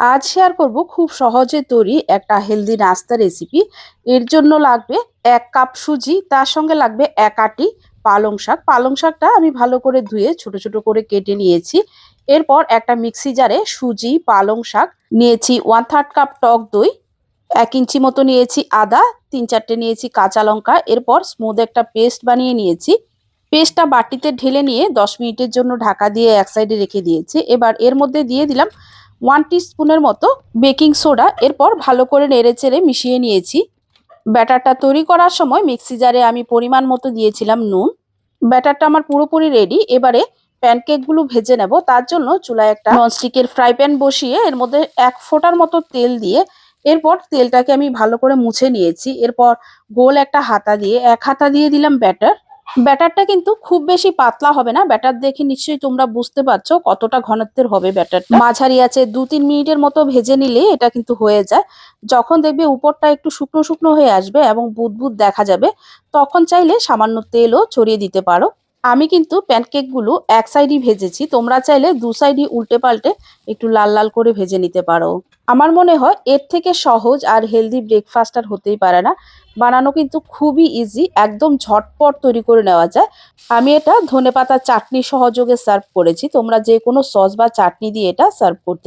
আজ শেয়ার করব খুব সহজে তৈরি একটা হেলদি নাস্তা রেসিপি এর জন্য লাগবে এক কাপ সুজি, তার সঙ্গে লাগবে এক আটি পালং শাক। পালং শাকটা আমি ভালো করে ধুয়ে ছোট ছোট করে কেটে নিয়েছি। এরপর একটা মিক্সি জারে সুজি, পালং শাক নিয়েছি। ওয়ান থার্ড কাপ টক দই, এক ইঞ্চি মতো নিয়েছি আদা, তিন চারটে নিয়েছি কাঁচা লঙ্কা। এরপর স্মুথ একটা পেস্ট বানিয়ে নিয়েছি। পেস্টটা বাটিতে ঢেলে নিয়ে দশ মিনিটের জন্য ঢাকা দিয়ে এক সাইডে রেখে দিয়েছি। এবার এর মধ্যে দিয়ে দিলাম ওয়ান স্পুনের মতো বেকিং সোডা এরপর ভালো করে নেড়ে চেড়ে মিশিয়ে নিয়েছি। ব্যাটারটা তৈরি করার সময় মিক্সি জারে আমি পরিমাণ মতো দিয়েছিলাম নুন। ব্যাটারটা আমার পুরোপুরি রেডি। এবারে প্যানকেকগুলো ভেজে নেব। তার জন্য চুলায় একটা ননস্টিকের ফ্রাই প্যান বসিয়ে এর মধ্যে এক ফোঁটার মতো তেল দিয়ে এরপর তেলটাকে আমি ভালো করে মুছে নিয়েছি। এরপর গোল একটা হাতা দিয়ে, এক হাতা দিয়ে দিলাম ব্যাটার। ব্যাটারটা কিন্তু খুব বেশি পাতলা হবে না। ব্যাটার দেখে নিশ্চয়ই তোমরা বুঝতে পারছ কতটা ঘনত্বের হবে ব্যাটার মাঝারি আছে দু তিন মিনিটের মতো ভেজে নিলে এটা কিন্তু হয়ে যায়। যখন দেখবে উপরটা একটু শুকনো শুকনো হয়ে আসবে এবং বুদবুদ দেখা যাবে, তখন চাইলে সামান্য তেলও ছড়িয়ে দিতে পারো। আমি কিন্তু প্যানকেকগুলো এক সাইডই ভেজেছি। তোমরা চাইলে দু সাইডই উল্টে পাল্টে একটু লাল লাল করে ভেজে নিতে পারো। আমার মনে হয় এর থেকে সহজ আর হেলদি ব্রেকফাস্ট আর হতেই পারে না। বানানো কিন্তু খুবই ইজি একদম ঝটপট তৈরি করে নেওয়া যায়। আমি এটা ধনেপাতা চাটনি সহযোগে সার্ভ করেছি। তোমরা যে কোনো সস বা চাটনি দিয়ে এটা সার্ভ করতে